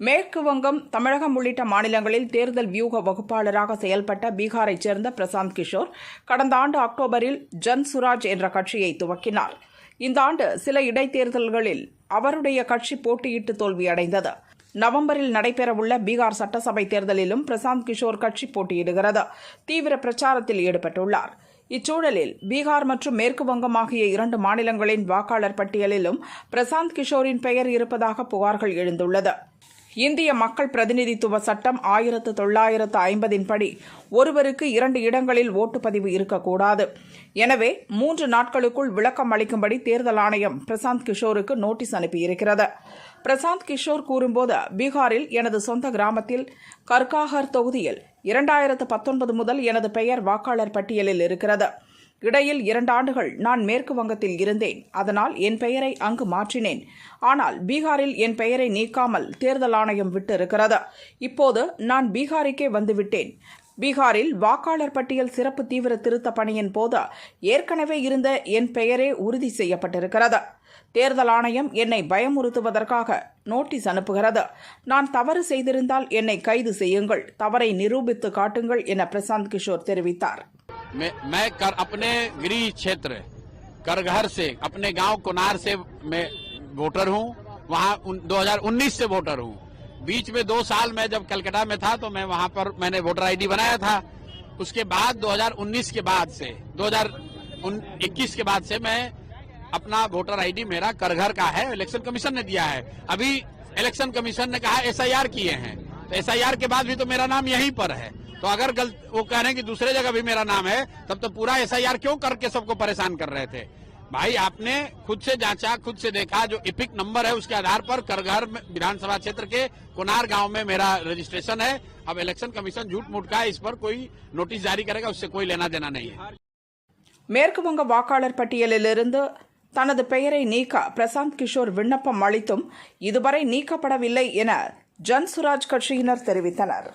மேற்கு வங்கம் தமிழகம் உள்ளிட்ட மாநிலங்களில் தேர்தல் வியூக வகுப்பாளராக செயல்பட்ட பீகாரைச் சேர்ந்த பிரசாந்த் கிஷோர் கடந்த ஆண்டு அக்டோபரில் ஜன் சுராஜ் என்ற கட்சியை துவக்கினார். இந்த ஆண்டு சில இடைத்தேர்தல்களில் அவருடைய கட்சி போட்டியிட்டு தோல்வியடைந்தது. நவம்பரில் நடைபெறவுள்ள பீகார் சட்டசபை தேர்தலிலும் பிரசாந்த் கிஷோர் கட்சி போட்டியிடுகிறது. தீவிர பிரச்சாரத்தில் ஈடுபட்டுள்ளார். இச்சூழலில் பீகார் மற்றும் மேற்கு வங்கம் ஆகிய இரண்டு மாநிலங்களின் வாக்காளர் பட்டியலிலும் பிரசாந்த் கிஷோரின் பெயர் இருப்பதாக புகார்கள் எழுந்துள்ளது. இந்திய மக்கள் பிரதிநிதித்துவ சட்டம் ஆயிரத்து தொள்ளாயிரத்து ஐம்பதின் படி ஒருவருக்கு இரண்டு இடங்களில் ஓட்டுப்பதிவு இருக்கக்கூடாது. எனவே மூன்று நாட்களுக்குள் விளக்கம் அளிக்கும்படி தேர்தல் ஆணையம் பிரசாந்த் கிஷோருக்கு நோட்டீஸ் அனுப்பியிருக்கிறது. பிரசாந்த் கிஷோர் கூறும்போது பீகாரில் எனது சொந்த கிராமத்தில் கர்காகர் தொகுதியில் இரண்டாயிரத்து பத்தொன்பது முதல் எனது பெயர் வாக்காளர் பட்டியலில் இருக்கிறது. இடையில் இரண்டு ஆண்டுகள் நான் மேற்கு வங்கத்தில் இருந்தேன். அதனால் என் பெயரை அங்கு மாற்றினேன். ஆனால் பீகாரில் என் பெயரை நீக்காமல் தேர்தல் ஆணையம் விட்டு இருக்கிறது இப்போது நான் பீகாருக்கே வந்துவிட்டேன். பீகாரில் வாக்காளர் பட்டியல் சிறப்பு தீவிர திருத்த பணியின் போது ஏற்கனவே இருந்த என் பெயரே உறுதி செய்யப்பட்டிருக்கிறது. தேர்தல் ஆணையம் என்னை பயமுறுத்துவதற்காக நோட்டீஸ் அனுப்புகிறது நான் தவறு செய்திருந்தால் என்னை கைது செய்யுங்கள் தவறை நிரூபித்து காட்டுங்கள் என பிரசாந்த் கிஷோர் தெரிவித்தார் मैं, मैं कर, अपने गृह क्षेत्र करघर से अपने गांव कुनार से मैं वोटर हूं वहां उन- 2019 से वोटर हूं बीच में दो साल मैं जब कलकत्ता में था तो मैं वहां पर मैंने वोटर आईडी बनाया था उसके बाद 2019 के बाद से 2021 के बाद से मैं अपना वोटर आईडी मेरा करघर का है इलेक्शन कमीशन ने दिया है अभी इलेक्शन कमीशन ने कहा एसआईआर किए हैं तो एसआईआर के बाद भी तो मेरा नाम यहीं पर है तो अगर गलत वो कह रहे हैं कि दूसरे जगह भी मेरा नाम है तब तो पूरा एसआईआर क्यों करके सबको परेशान कर रहे थे भाई आपने खुद से जांचा खुद से देखा जो इपिक नंबर है उसके आधार पर करघर में विधानसभा क्षेत्र के कुनार गांव में मेरा रजिस्ट्रेशन है अब इलेक्शन कमीशन झूठ मूठ का है, इस पर कोई नोटिस जारी करेगा उससे कोई लेना देना नहीं है மேற்கு வங்க வாக்காளர் பட்டியலிலிருந்து தனது பெயரை நீக்க பிரசாந்த் கிஷோர் விண்ணப்பம் அளித்தும் இதுவரை நீக்கப்படவில்லை என ஜன் சுராஜ் கட்சியினர் தெரிவித்தனர்.